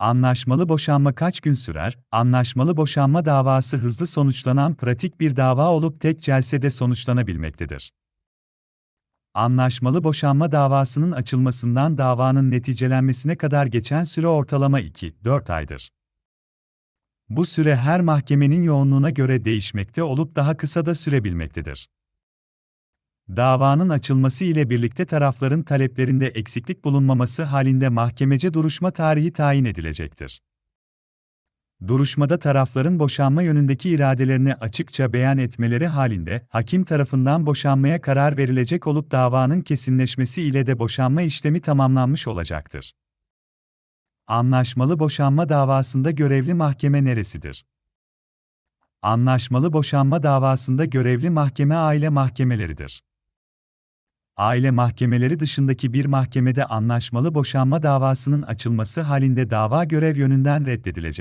Anlaşmalı boşanma kaç gün sürer? Anlaşmalı boşanma davası hızlı sonuçlanan pratik bir dava olup tek celsede sonuçlanabilmektedir. Anlaşmalı boşanma davasının açılmasından davanın neticelenmesine kadar geçen süre ortalama 2-4 aydır. Bu süre her mahkemenin yoğunluğuna göre değişmekte olup daha kısa da sürebilmektedir. Davanın açılması ile birlikte tarafların taleplerinde eksiklik bulunmaması halinde mahkemece duruşma tarihi tayin edilecektir. Duruşmada tarafların boşanma yönündeki iradelerini açıkça beyan etmeleri halinde hakim tarafından boşanmaya karar verilecek olup davanın kesinleşmesi ile de boşanma işlemi tamamlanmış olacaktır. Anlaşmalı boşanma davasında görevli mahkeme neresidir? Anlaşmalı boşanma davasında görevli mahkeme aile mahkemeleridir. Aile mahkemeleri dışındaki bir mahkemede anlaşmalı boşanma davasının açılması halinde dava görev yönünden reddedilecek.